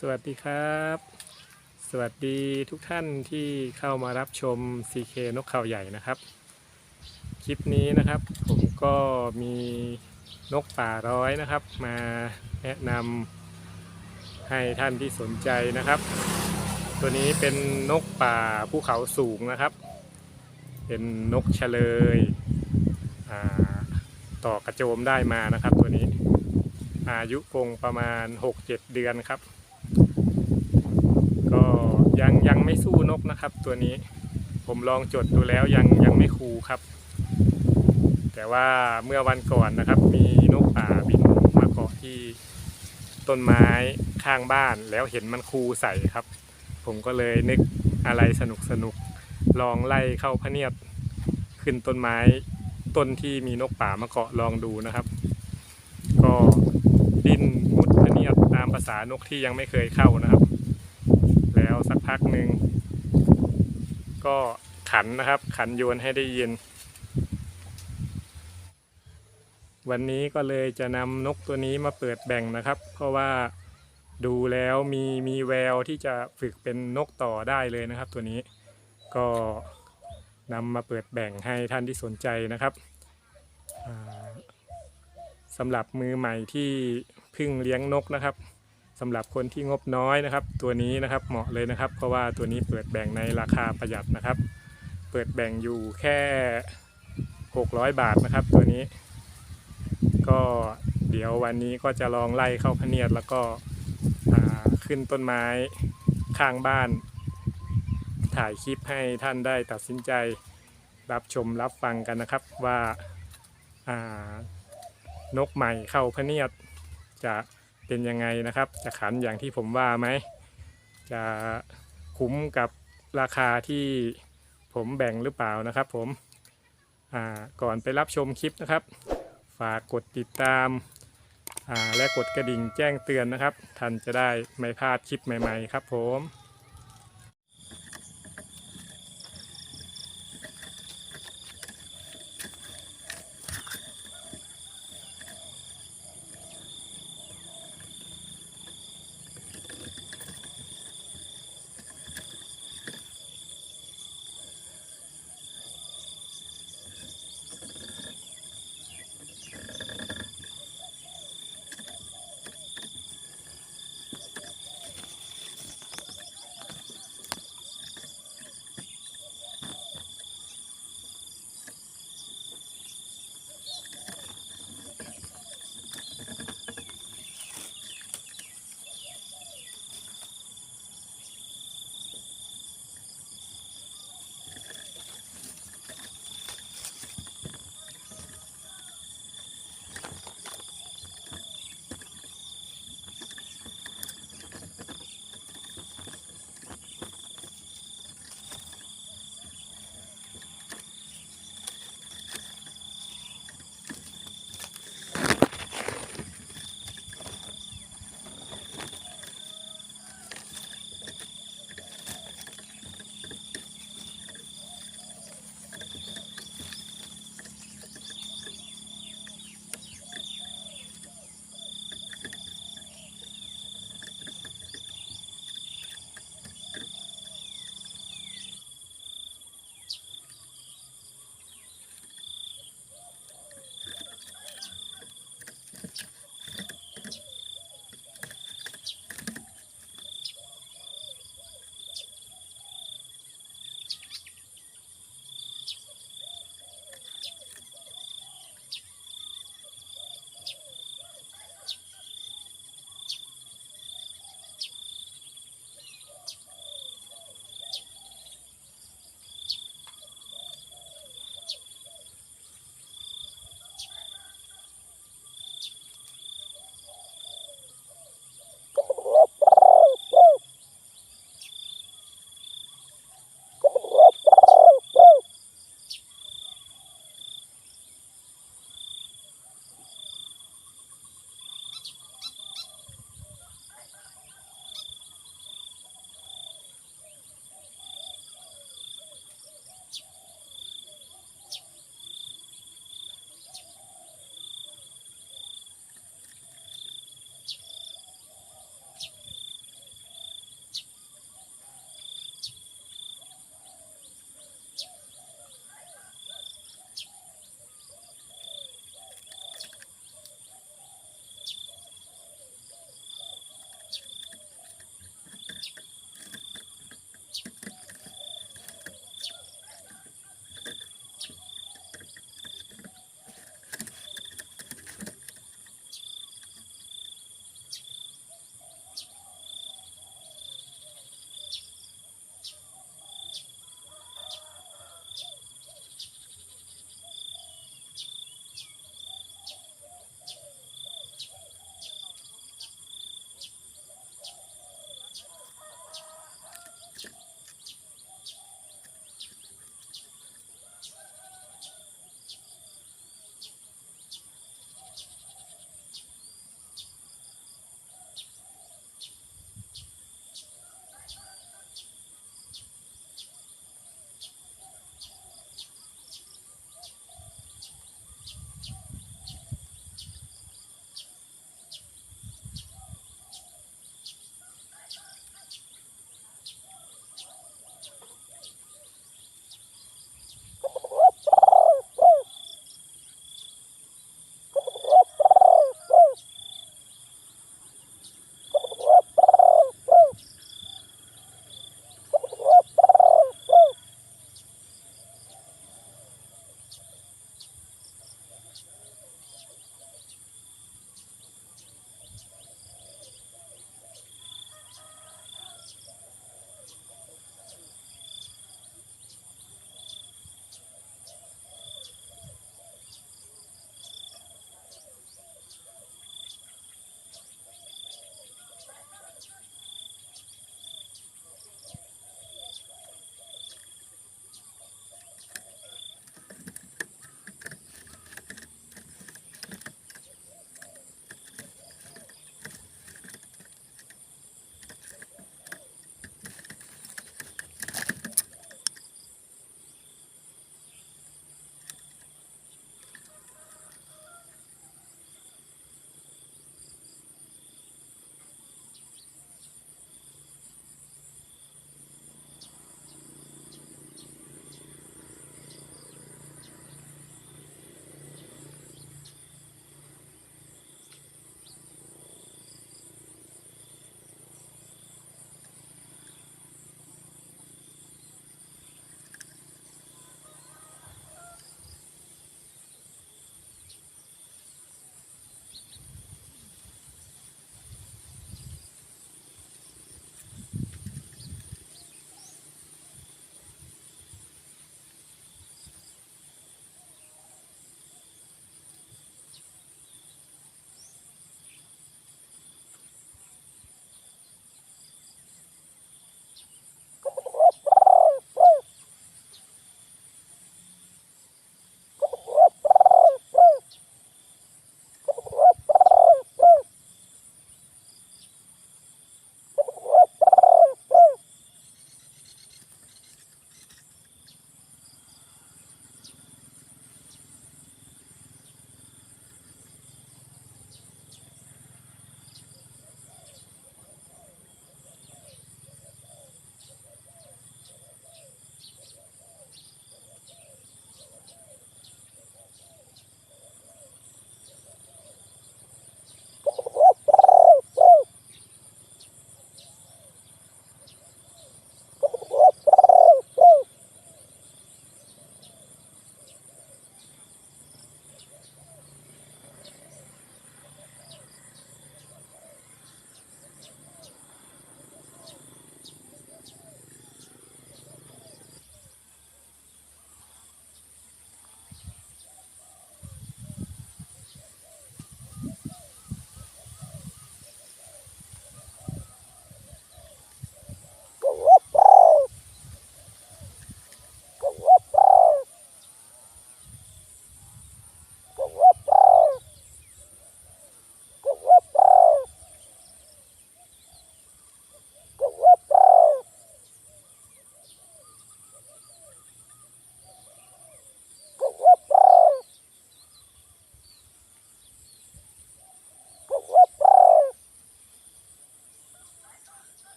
สวัสดีครับ สวัสดีทุกท่านที่เข้ามารับชม CK นกเขาใหญ่นะครับ คลิปนี้นะครับ ผมก็มีนกป่าร้อยนะครับ มาแนะนำให้ท่านที่สนใจนะครับ ตัวนี้เป็นนกป่าภูเขาสูงนะครับ เป็นนกเฉลยต่อกระโจมได้มานะครับ ตัวนี้อายุกรงประมาณ 6-7 เดือนครับ ยังยังไม่สู้นกนะครับ ตัวนี้ผมลองจดดูแล้วยังยังไม่คูครับ แต่ว่าเมื่อวันก่อนนะครับ มีนกป่าบินมาเกาะที่ต้นไม้ข้างบ้านแล้วเห็นมันคูใส่ครับ ผมก็เลยนึกอะไรสนุกสนุกลองไล่เข้าพเนียดขึ้นต้นไม้ต้นที่มีนกป่ามาเกาะลองดูนะครับ ก็ดิ้นมุดพเนียดตามภาษานกที่ยังไม่เคยเข้านะครับ แล้วสักพักหนึ่งก็ขันนะครับ ขันโยนให้ได้ยิน วันนี้ก็เลยจะนำนกตัวนี้มาเปิดแบ่งนะครับ เพราะว่าดูแล้วมีมีแววที่จะฝึกเป็นนกต่อได้เลยนะครับ ตัวนี้ก็นำมาเปิดแบ่งให้ท่านที่สนใจนะครับอ่าสำหรับมือใหม่ที่เพิ่งเลี้ยงนกนะครับ สำหรับคนที่งบน้อยนะครับ ตัวนี้นะครับเหมาะเลยนะครับ เพราะว่าตัวนี้เปิดแบ่งในราคาประหยัดนะครับ เปิดแบ่งอยู่แค่ 600 บาทนะครับ ตัวนี้ ก็เดี๋ยววันนี้ก็จะลองไล่เข้าพเนียดแล้วก็ขึ้นต้นไม้ข้างบ้าน ถ่ายคลิปให้ท่านได้ตัดสินใจรับชมรับฟังกันนะครับว่าานกใหม่เข้าพเนียดจะ เป็นยังไงนะครับ จะขันอย่างที่ผมว่าไหม จะคุ้มกับราคาที่ผมแบ่งหรือเปล่านะครับผมก่อนไปรับชมคลิปนะครับ ฝากกดติดตามและกดกระดิ่งแจ้งเตือนนะครับ ท่านจะได้ไม่พลาดคลิปใหม่ ๆ ครับผม